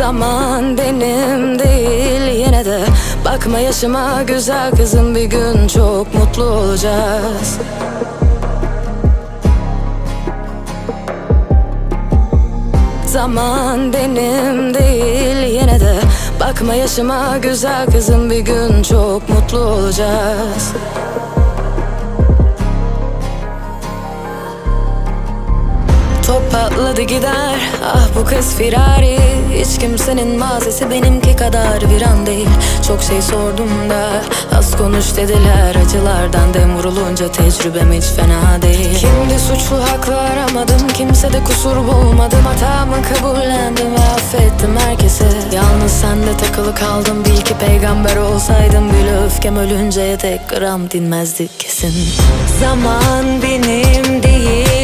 Zaman benim değil. Yine de Bakma yaşıma güzel kızım bir gün çok mutlu olacağız. Zaman benim değil. Yine de Bakma yaşıma güzel kızım bir gün çok mutlu olacağız patladı gider. Ah bu kız firari. Hiç kimsenin mazisi benimki kadar viran değil. Çok şey sordum da Az konuş dediler. Acılardan dem vurulunca tecrübem hiç fena değil. Kimdi suçlu haklı aramadım Kimsede kusur bulmadım. Hatamı kabullendim ve affettim herkese Yalnız sende takılı kaldım. Bil ki peygamber olsaydım Bile öfkem ölünceye tek gram dinmezdi kesin. Zaman benim değil. de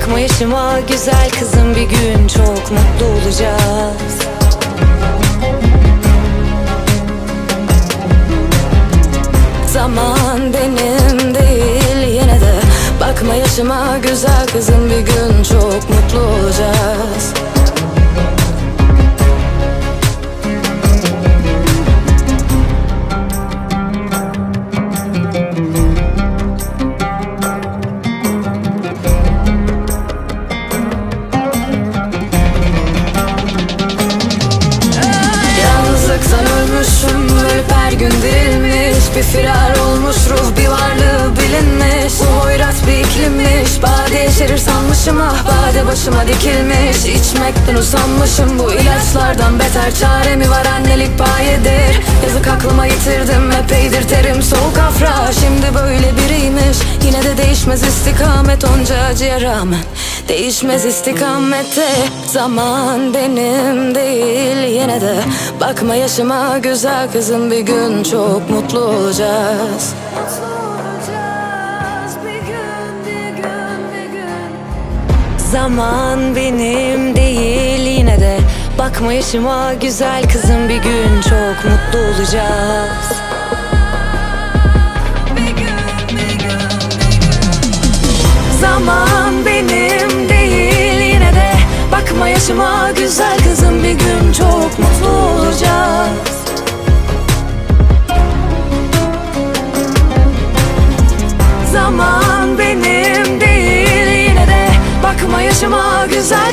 Bakma yaşıma güzel kızım bir gün çok mutlu olacağız. Zaman benim değil yine de. Bakma yaşıma güzel kızım bir gün çok mutlu olacağız Bir firar olmuş ruh bir varlığı bilinmiş. Bu hoyrat bir iklimmiş Bade yeşerir sanmışım ah Bade başıma dikilmiş. İçmekten usanmışım Bu ilaçlardan beter çare mi var annelik payedir Yazık aklıma yitirdim epeydir terim soğuk afra. Şimdi böyle biriymiş Yine de değişmez istikamet onca acıya rağmen Değişmez istikamette Zaman benim değil yine de. Bakma yaşıma güzel kızım bir gün çok mutlu olacağız. Zaman benim değil yine de. Bakma yaşıma güzel kızım bir gün çok mutlu olacağız güzel kızım bir gün çok mutlu olacağız. Zaman benim değil yine de Bakma yaşıma güzel